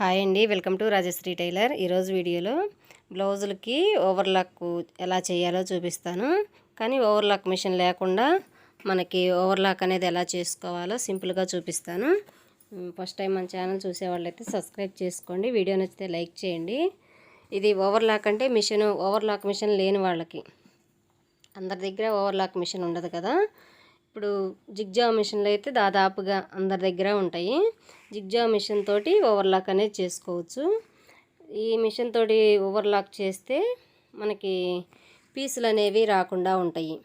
Hi అండి. Welcome to Rajashree tailor. ఈరోజు వీడియోలో బ్లౌజులకి ఓవర్లాక్ ఎలా చేయాలో చూపిస్తాను. కానీ ఓవర్లాక్ మిషన్ లేకుండా మనకి ఓవర్లాక్ అనేది ఎలా చేసుకోవాలో సింపుల్గా చూపిస్తాను. ఫస్ట్ టైం మన ఛానల్ చూసేవాళ్ళు అయితే సబ్స్క్రైబ్ చేసుకోండి. వీడియో నచ్చితే లైక్ చేయండి. ఇది ఓవర్లాక్ అంటే మిషన్ ఓవర్లాక్ మిషన్ లేని వాళ్ళకి. అందరి దగ్గర ఓవర్లాక్ మిషన్ ఉండదు కదా. ఇప్పుడు జిగ్జా మిషన్లు అయితే దాదాపుగా అందరి దగ్గర ఉంటాయి. జిగ్జా మిషన్ తోటి ఓవర్లాక్ అనేది చేసుకోవచ్చు. ఈ మిషన్ తోటి ఓవర్లాక్ చేస్తే మనకి పీసులు అనేవి రాకుండా ఉంటాయి.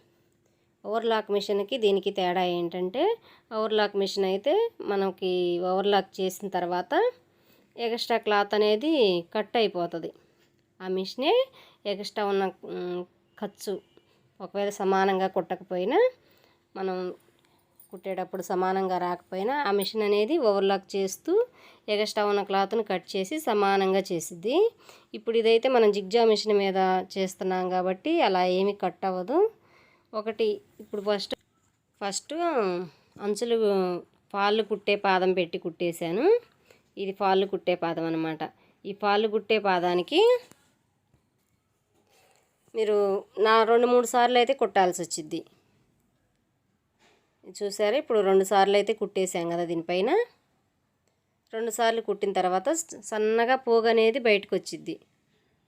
ఓవర్లాక్ మిషన్కి దీనికి తేడా ఏంటంటే ఓవర్లాక్ మిషన్ అయితే మనకి ఓవర్లాక్ చేసిన తర్వాత ఎక్స్ట్రా క్లాత్ అనేది కట్ అయిపోతుంది. ఆ మిషనే ఎక్స్ట్రా ఉన్న ఖర్చు ఒకవేళ సమానంగా కుట్టకపోయినా మనం కుట్టేటప్పుడు సమానంగా రాకపోయినా ఆ మిషన్ అనేది ఓవర్లాక్ చేస్తూ ఎగస్ట్రా ఉన్న క్లాత్ని కట్ చేసి సమానంగా చేసిద్ది. ఇప్పుడు ఇదైతే మనం జిగ్జా మిషన్ మీద చేస్తున్నాం కాబట్టి అలా ఏమీ కట్ అవ్వదు. ఒకటి ఇప్పుడు ఫస్ట్ ఫస్ట్ అంచులు ఫాళ్ళు కుట్టే పాదం పెట్టి కుట్టేశాను. ఇది ఫాళ్ళు కుట్టే పాదం అనమాట ఈ ఫాళ్ళు కుట్టే పాదానికి మీరు నా రెండు మూడు సార్లు అయితే కుట్టాల్సి వచ్చింది చూసారా? ఇప్పుడు రెండు సార్లు అయితే కుట్టేసాం కదా దీనిపైన. రెండు సార్లు కుట్టిన తర్వాత సన్నగా పోగు అనేది బయటకు వచ్చిద్ది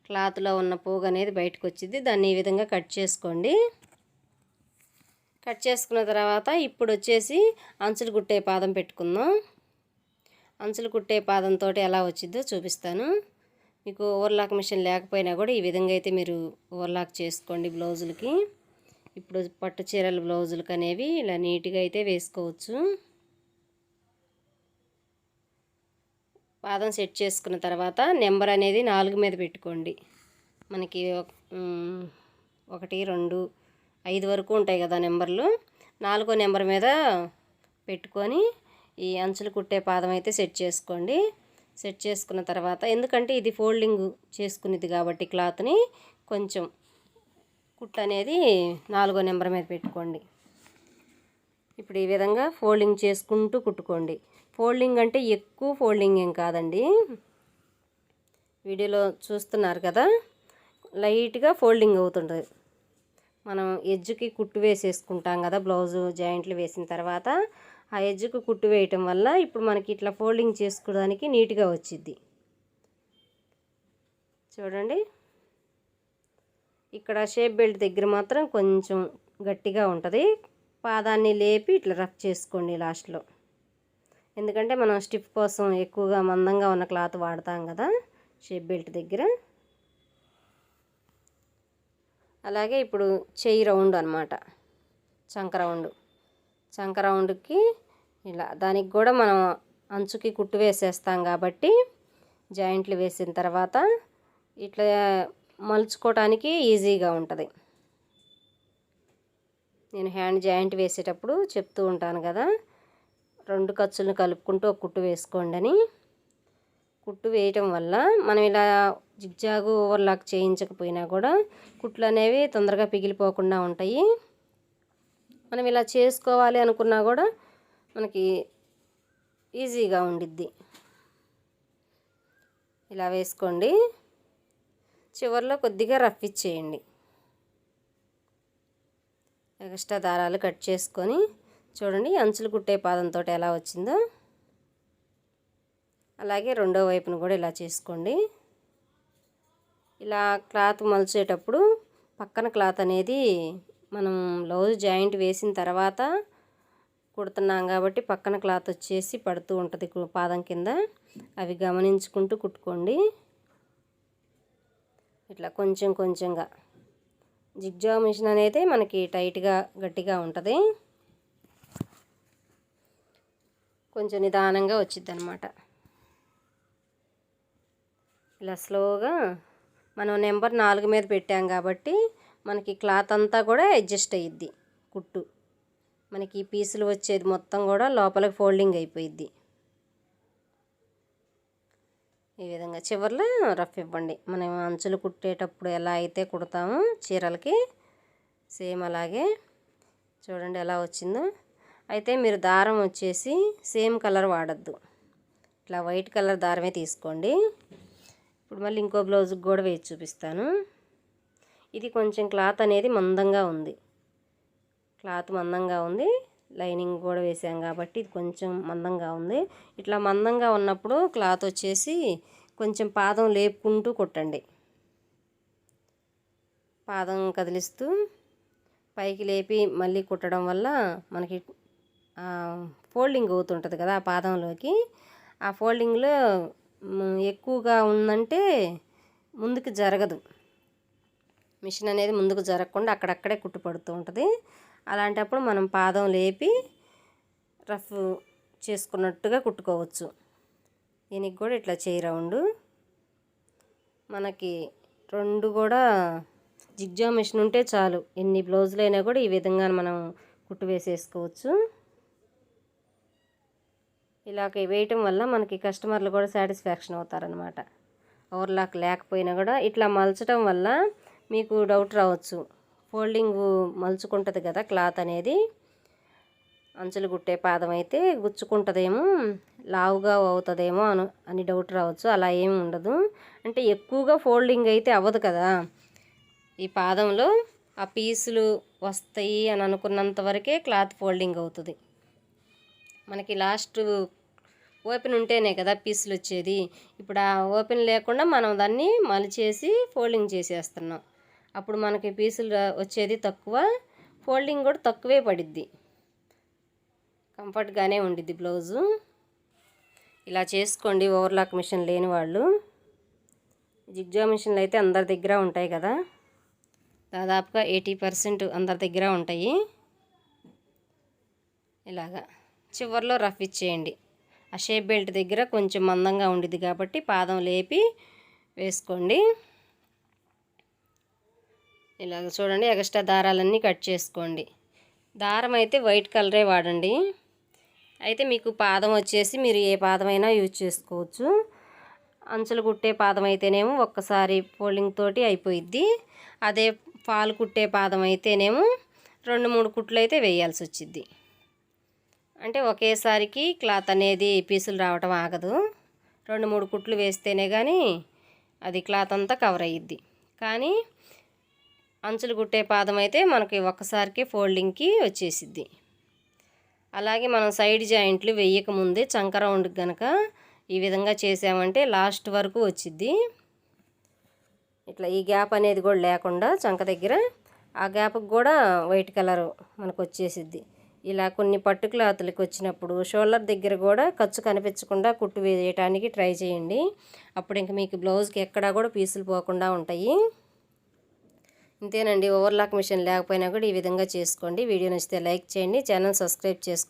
క్లాత్లో ఉన్న పోగు అనేది బయటకు వచ్చిద్ది దాన్ని ఈ విధంగా కట్ చేసుకోండి. కట్ చేసుకున్న తర్వాత ఇప్పుడు వచ్చేసి అంచులు కుట్టే పాదం పెట్టుకుందాం. అంచులు కుట్టే పాదంతో ఎలా వచ్చిద్దో చూపిస్తాను. మీకు ఓవర్లాక్ మిషన్ లేకపోయినా కూడా ఈ విధంగా అయితే మీరు ఓవర్లాక్ చేసుకోండి బ్లౌజులకి. ఇప్పుడు పట్టు చీరల బ్లౌజులకు అనేవి ఇలా నీట్గా అయితే వేసుకోవచ్చు. పాదం సెట్ చేసుకున్న తర్వాత నెంబర్ అనేది నాలుగు మీద పెట్టుకోండి. మనకి ఒకటి రెండు ఐదు వరకు ఉంటాయి కదా నెంబర్లు. నాలుగో నెంబర్ మీద పెట్టుకొని ఈ అంచులు కుట్టే పాదం అయితే సెట్ చేసుకోండి. సెట్ చేసుకున్న తర్వాత ఎందుకంటే ఇది ఫోల్డింగ్ చేసుకునేది కాబట్టి క్లాత్ని కొంచెం కుట్టు అనేది నాలుగో నెంబర్ మీద పెట్టుకోండి. ఇప్పుడు ఈ విధంగా ఫోల్డింగ్ చేసుకుంటూ కుట్టుకోండి. ఫోల్డింగ్ అంటే ఎక్కువ ఫోల్డింగ్ ఏం కాదండి. వీడియోలో చూస్తున్నారు కదా లైట్గా ఫోల్డింగ్ అవుతుంటుంది. మనం ఎడ్జ్కి కుట్టు వేసేసుకుంటాం కదా బ్లౌజు జాయింట్లు వేసిన తర్వాత ఆ ఎడ్జ్కి కుట్టు వేయటం వల్ల ఇప్పుడు మనకి ఇట్లా ఫోల్డింగ్ చేసుకోవడానికి నీట్గా వచ్చిద్ది. చూడండి. ఇక్కడ షేప్ బెల్ట్ దగ్గర మాత్రం కొంచెం గట్టిగా ఉంటుంది. పాదాన్ని లేపి ఇట్లా రఫ్ చేసుకోండి లాస్ట్లో. ఎందుకంటే మనం స్టిఫ్ కోసం ఎక్కువగా మందంగా ఉన్న క్లాత్ వాడతాం కదా షేప్ బెల్ట్ దగ్గర. అలాగే ఇప్పుడు చెయ్యి రౌండ్ అనమాట చంక రౌండ్. చంక రౌండ్కి ఇలా దానికి కూడా మనం అంచుకి కుట్టు వేసేస్తాం కాబట్టి జాయింట్లు వేసిన తర్వాత ఇట్లా మలుచుకోవటానికి ఈజీగా ఉంటుంది. నేను హ్యాండ్ జాయింట్ వేసేటప్పుడు చెప్తూ ఉంటాను కదా రెండు ఖర్చులను కలుపుకుంటూ ఒక కుట్టు వేసుకోండి అని. కుట్టు వేయటం వల్ల మనం ఇలా జిగ్జాగు ఓవర్లాక్ చేయించకపోయినా కూడా కుట్లు అనేవి తొందరగా పిగిలిపోకుండా ఉంటాయి. మనం ఇలా చేసుకోవాలి అనుకున్నా కూడా మనకి ఈజీగా ఉండిద్ది. ఇలా వేసుకోండి. చివరిలో కొద్దిగా రఫ్ ఇచ్చేయండి. ఎక్స్ట్రా దారాలు కట్ చేసుకొని చూడండి అంచులు కుట్టే పాదంతో ఎలా వచ్చిందో. అలాగే రెండో వైపును కూడా ఇలా చేసుకోండి. ఇలా క్లాత్ మలిచేటప్పుడు పక్కన క్లాత్ అనేది మనం బ్లౌజ్ జాయింట్ వేసిన తర్వాత కుడుతున్నాం కాబట్టి పక్కన క్లాత్ వచ్చేసి పడుతూ ఉంటుంది పాదం కింద. అవి గమనించుకుంటూ కుట్టుకోండి. ఇట్లా కొంచెం కొంచెంగా. జిగ్జా మిషన్ అనేది మనకి టైట్గా గట్టిగా ఉంటుంది. కొంచెం నిదానంగా వచ్చిద్ది అనమాట ఇలా స్లోగా మనం నెంబర్ నాలుగు మీద పెట్టాం కాబట్టి మనకి క్లాత్ అంతా కూడా అడ్జస్ట్ అయ్యిద్ది కుట్టు. మనకి పీసులు వచ్చేది మొత్తం కూడా లోపలికి ఫోల్డింగ్ అయిపోయిద్ది. ఈ విధంగా చివర్లో రఫ్ ఇవ్వండి. మనం అంచులు కుట్టేటప్పుడు ఎలా అయితే కుడతామో చీరలకి సేమ్ అలాగే చూడండి ఎలా వచ్చిందో. అయితే మీరు దారం వచ్చేసి సేమ్ కలర్ వాడద్దు. ఇట్లా వైట్ కలర్ దారమే తీసుకోండి. ఇప్పుడు మళ్ళీ ఇంకో బ్లౌజ్కి కూడా వేసి చూపిస్తాను. ఇది కొంచెం క్లాత్ అనేది మందంగా ఉంది. క్లాత్ మందంగా ఉంది. లైనింగ్ కూడా వేసాం కాబట్టి ఇది కొంచెం మందంగా ఉంది. ఇట్లా మందంగా ఉన్నప్పుడు క్లాత్ వచ్చేసి కొంచెం పాదం లేపుకుంటూ కుట్టండి. పాదం కదిలిస్తూ పైకి లేపి మళ్ళీ కుట్టడం వల్ల మనకి ఫోల్డింగ్ అవుతుంటుంది కదా ఆ పాదంలోకి. ఆ ఫోల్డింగ్లో ఎక్కువగా ఉందంటే ముందుకు జరగదు. మిషన్ అనేది ముందుకు జరగకుండా అక్కడక్కడే కుట్టు పడుతూ ఉంటుంది. అలాంటప్పుడు మనం పాదం లేపి రఫ్ చేసుకున్నట్టుగా కుట్టుకోవచ్చు. దీనికి కూడా ఇట్లా చేయి రౌండ్. మనకి రెండు కూడా జిగ్జా మిషన్ ఉంటే చాలు. ఎన్ని బ్లౌజులు అయినా కూడా ఈ విధంగా మనం కుట్టు వేసేసుకోవచ్చు. ఇలాగ వేయటం వల్ల మనకి కస్టమర్లు కూడా సాటిస్ఫాక్షన్ అవుతారనమాట ఓవర్లాక్ లేకపోయినా కూడా ఇట్లా మలచడం వల్ల మీకు డౌట్ రావచ్చు. ఫోల్డింగ్ మలుచుకుంటుంది కదా క్లాత్ అనేది. అంచులు కుట్టే పాదం అయితే గుచ్చుకుంటుందేమో లావుగా అవుతుందేమో అను అని డౌట్ రావచ్చు. అలా ఏమి ఉండదు. అంటే ఎక్కువగా ఫోల్డింగ్ అయితే అవ్వదు కదా. ఈ పాదంలో ఆ పీసులు వస్తాయి అని అనుకున్నంత వరకే క్లాత్ ఫోల్డింగ్ అవుతుంది. మనకి లాస్ట్ ఓపెన్ ఉంటేనే కదా పీసులు వచ్చేది. ఇప్పుడు ఆ ఓపెన్ లేకుండా మనం దాన్ని మలిచేసి ఫోల్డింగ్ చేసేస్తున్నాం. అప్పుడు మనకి పీసులు వచ్చేది తక్కువ ఫోల్డింగ్ కూడా తక్కువే పడిద్ది. కంఫర్ట్గానే ఉండిద్ది బ్లౌజు. ఇలా చేసుకోండి ఓవర్లాక్ మిషన్ లేని వాళ్ళు. జిగ్జా మిషన్లు అయితే అందరి దగ్గర ఉంటాయి కదా. దాదాపుగా ఎయిటీ పర్సెంట్ అందరి దగ్గర ఉంటాయి. ఇలాగా. చివర్లో రఫ్ ఇచ్చేయండి. ఆ షేప్ బెల్ట్ దగ్గర కొంచెం మందంగా ఉండిద్ది కాబట్టి పాదం లేపి వేసుకోండి. ఇలాగ చూడండి ఎక్స్ట్రా దారాలన్నీ కట్ చేసుకోండి. దారం అయితే వైట్ కలరే వాడండి. అయితే మీకు పాదం వచ్చేసి మీరు ఏ పాదమైనా యూజ్ చేసుకోవచ్చు. అంచులు కుట్టే పాదం అయితేనేమో ఒక్కసారి ఫోల్డింగ్ తోటి అయిపోయిద్ది. అదే పాలు కుట్టే పాదం అయితేనేమో రెండు మూడు కుట్లు అయితే వేయాల్సి వచ్చిద్ది. అంటే ఒకేసారికి క్లాత్ అనేది పీసులు రావటం ఆగదు. రెండు మూడు కుట్లు వేస్తేనే కానీ అది క్లాత్ అంతా కవర్ అయ్యిద్ది కానీ అంచులు కుట్టే పాదం అయితే మనకి ఒక్కసారికి ఫోల్డింగ్కి వచ్చేసిద్ది. అలాగే మనం సైడ్ జాయింట్లు వేయకముందే చంక రౌండ్కి కనుక ఈ విధంగా చేసామంటే లాస్ట్ వరకు వచ్చిద్ది. ఇట్లా ఈ గ్యాప్ అనేది కూడా లేకుండా చంక దగ్గర ఆ గ్యాప్కి కూడా వైట్ కలర్ మనకు వచ్చేసిద్ది. ఇలా కొన్ని పట్టు క్లాతులకి వచ్చినప్పుడు షోల్డర్ దగ్గర కూడా ఖర్చు కనిపించకుండా కుట్టు వేయటానికి ట్రై చేయండి. అప్పుడు ఇంక మీకు బ్లౌజ్కి ఎక్కడా కూడా పీసులు పోకుండా ఉంటాయి. ఇంతేనండి ఓవర్లాక్ మిషన్ లేకపోయినా కూడా ఈ విధంగా చేసుకోండి. వీడియో నచ్చితే లైక్ చేయండి. ఛానల్ సబ్స్క్రైబ్ చేసుకోండి.